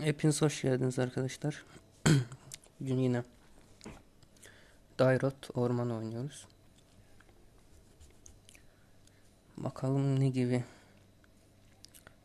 Hepiniz hoş geldiniz arkadaşlar. Bugün yine Dairot Orman oynuyoruz. Bakalım ne gibi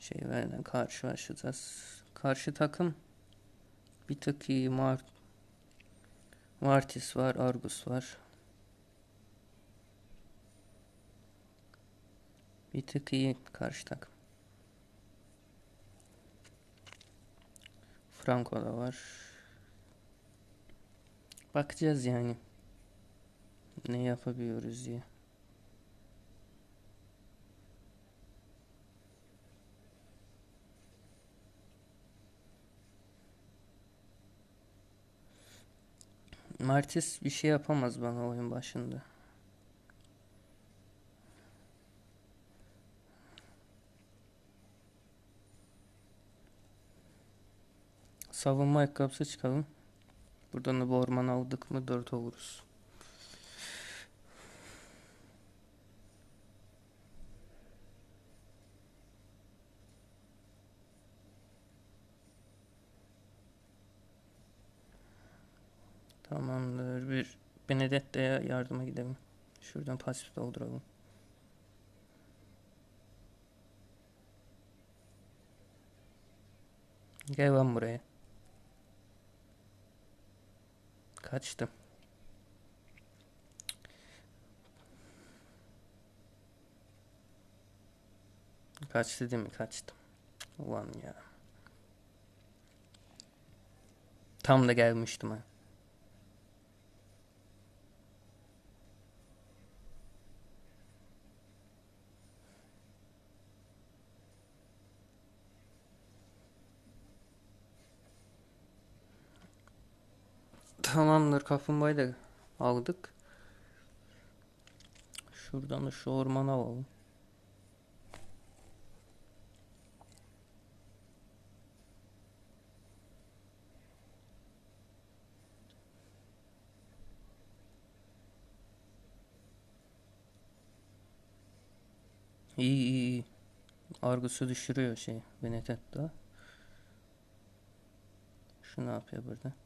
şeylerle karşılaşacağız. Karşı takım bir tık iyi Mart Martis var, Argus var. Bir tık iyi karşı takım. Franco da var. Bakacağız yani. Ne yapabiliyoruz diye. Martis bir şey yapamaz bana oyun başında. Savunma ayakkabısı çıkalım. Buradan da bu orman aldık mı 4 oluruz. Tamamdır. Bir Benedetta'ya yardıma gidelim. Şuradan pasif dolduralım. Gel lan buraya. Kaçtım. Kaçtı değil mi? Kaçtım. Ulan ya. Tam da gelmiştim ha. Tamamdır kaplumbağayı da aldık. Şuradan da şu ormana alalım. İyi iyi iyi. Argus'u düşürüyor şey Benedetta. Şu ne yapıyor burada?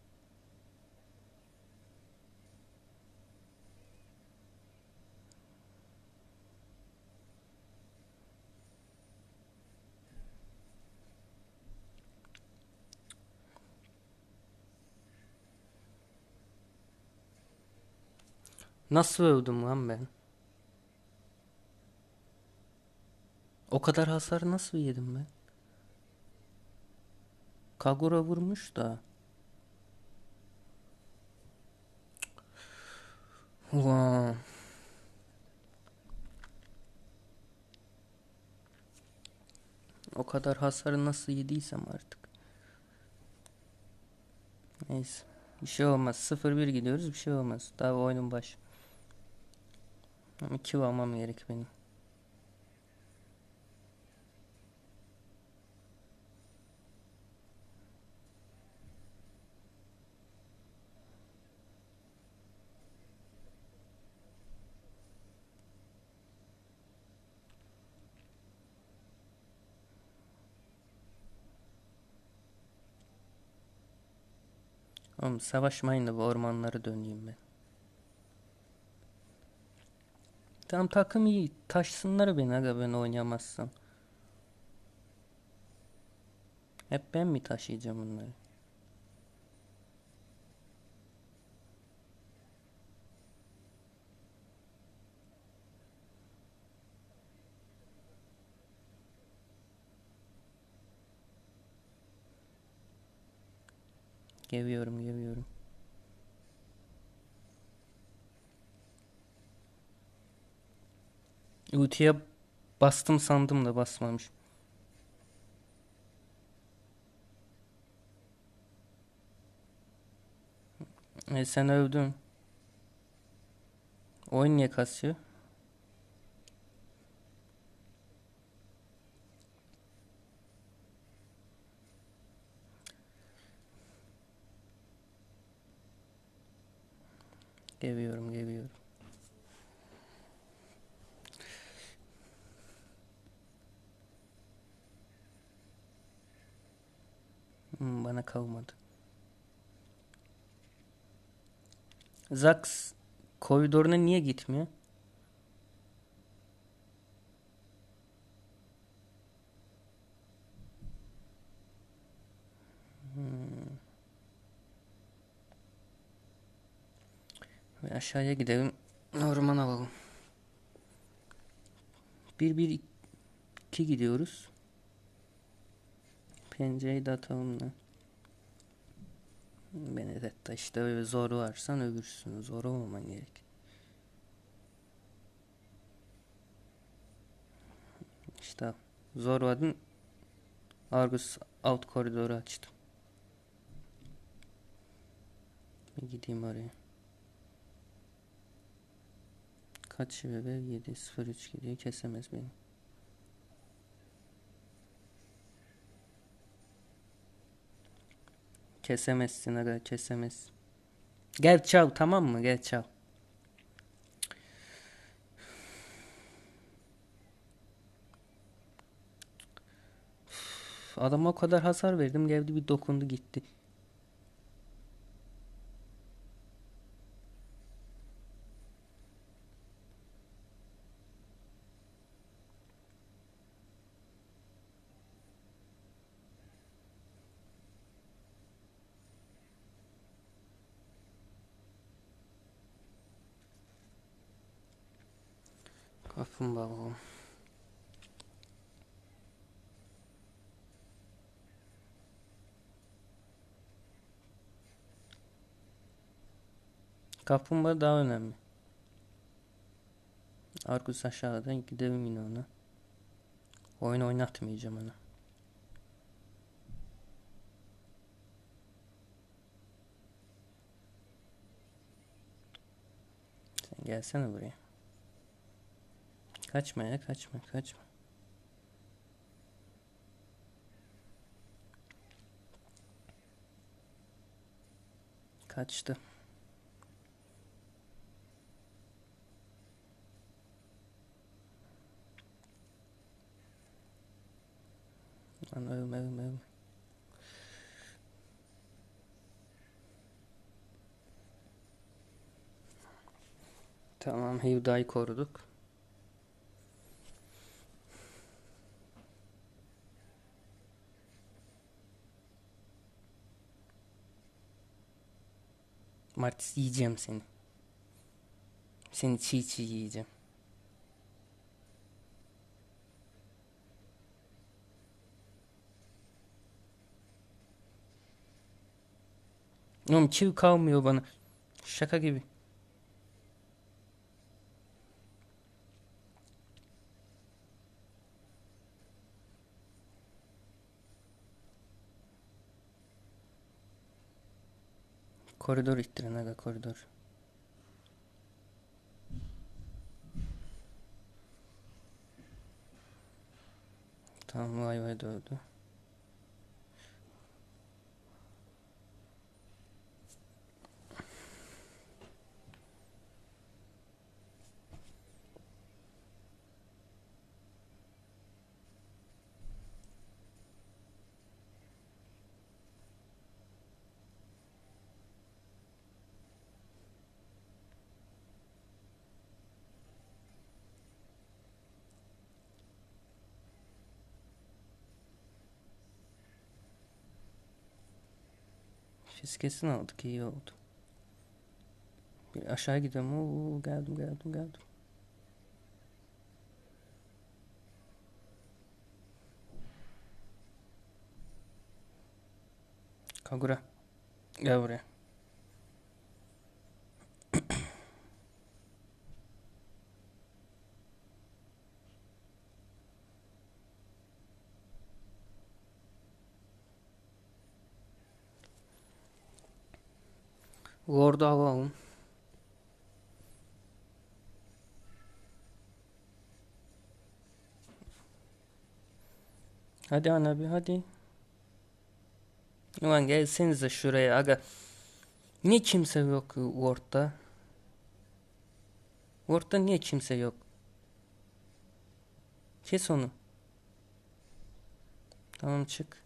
Nasıl öldüm lan ben? O kadar hasar nasıl yedim ben? Kagura vurmuş da. Ulan. O kadar hasarı nasıl yediysem artık. Neyse. Bir şey olmaz. 0-1 gidiyoruz. Bir şey olmaz. Daha oyunun başı. Ama kill almam gerek benim. Oğlum savaşmayın da bu ormanları döneyim ben. Tamam takım iyi. Taşsınlar beni aga ben oynayamazsam. Hep ben mi taşıyacağım bunları? Geliyorum geliyorum. Ultiye bastım sandım da basmamış. E sen övdün. Oyun niye kasıyor? Geliyorum geliyorum. Hmm, bana kalmadı. Zax koridoruna niye gitmiyor? Hmm. Ve aşağıya gidelim. Orman alalım. 1 1 2 gidiyoruz. Pencereyi de atalım da. Benedetta işte zor varsan ölürsün. Zor olmaman gerek. İşte zor vardı. Argus alt koridoru açtım. Bir gideyim oraya. Kaç bebe 703 gidiyor kesemez beni. Kesemezsin aga kesemez. Gel çal tamam mı? Gel çal. Adama o kadar hasar verdim geldi bir dokundu gitti. Kaplumbağa. Kaplumbağa daha önemli. Argus aşağıda gidelim yine ona. Oyun oynatmayacağım ona. Sen gelsene buraya. Kaçma ya kaçma kaçma. Kaçtı. Lan ölme ölme ölme. Tamam Hivda'yı koruduk. Martis yiyeceğim seni. Seni çiğ çiğ yiyeceğim. Oğlum çiğ kalmıyor bana. Şaka gibi. Koridor ittirin aga koridor. Tamam vay vay dövdü. Fiskesini aldık iyi oldu. Bir aşağı gidelim. Oo, geldim geldim geldim. Kagura. Gel Lord'u alalım. Hadi ana bir hadi. Ulan gelsenize şuraya aga. Niye kimse yok Word'da? Word'da niye kimse yok? Kes onu. Tamam çık.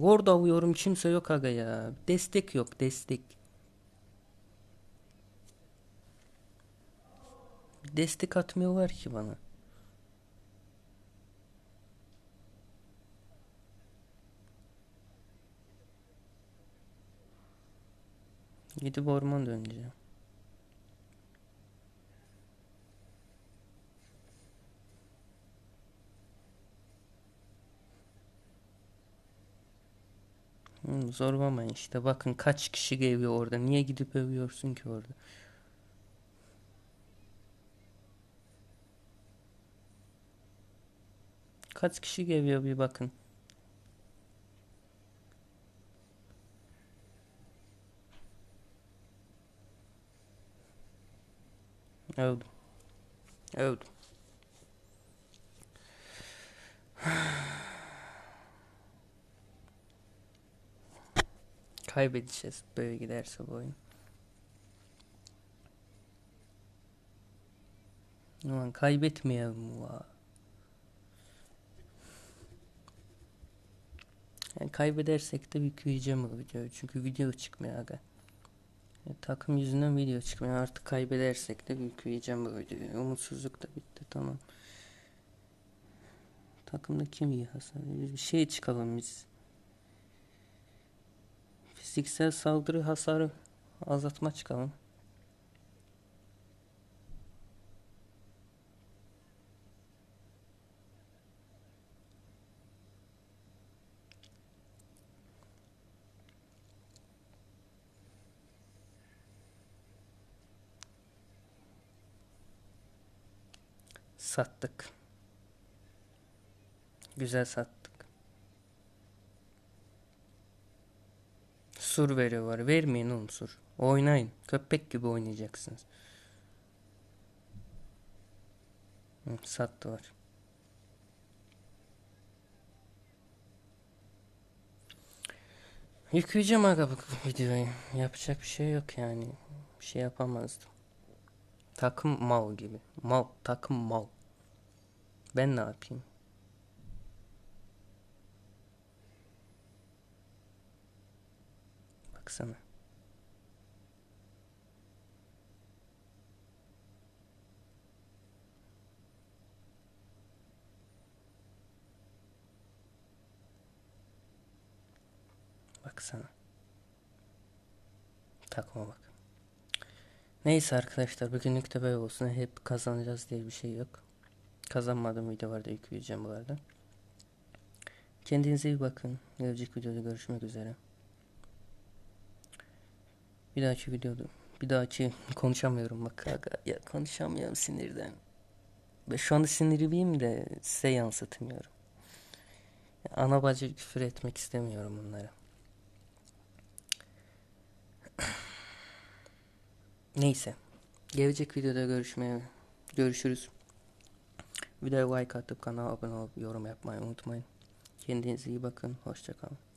Orada alıyorum kimse yok aga ya. Destek yok destek. Destek atmıyorlar ki bana. Gidip orman döneceğim. Hı, zorlamayın işte bakın kaç kişi geliyor orada. Niye gidip övüyorsun ki orada? Kaç kişi geliyor bir bakın. Öldüm. Öldüm. Kaybedeceğiz böyle giderse bu oyun. Aman kaybetmeyelim va. Yani kaybedersek de yükleyeceğim bu videoyu. Çünkü video çıkmıyor aga. E, takım yüzünden video çıkmıyor. Artık kaybedersek de yükleyeceğim bu videoyu. Umutsuzluk da bitti tamam. Takımda kim iyi verir? Bir şey çıkalım biz. Fiziksel saldırı hasarı azaltma çıkalım. Sattık. Güzel sattık. Sur veriyorlar. Vermeyin oğlum sur. Oynayın. Köpek gibi oynayacaksınız. Hı, sattılar. Yükleyeceğim aga bu videoyu. Yapacak bir şey yok yani. Bir şey yapamazdım. Takım mal gibi. Mal. Takım mal. Ben ne yapayım? Baksana. Baksana. Takma bak. Neyse arkadaşlar bugünlük de böyle olsun. Hep kazanacağız diye bir şey yok. Kazanmadığım videolarda yükleyeceğim bu arada. Kendinize iyi bakın. Gelecek videoda görüşmek üzere. Bir dahaki videoda bir dahaki konuşamıyorum bak aga. ya konuşamıyorum sinirden. Ve şu anda sinirliyim de size yansıtmıyorum. Ana bacı küfür etmek istemiyorum bunlara. Neyse. Gelecek videoda görüşmeye görüşürüz. Videoya like atıp kanala abone olup yorum yapmayı unutmayın. Kendinize iyi bakın. Hoşçakalın.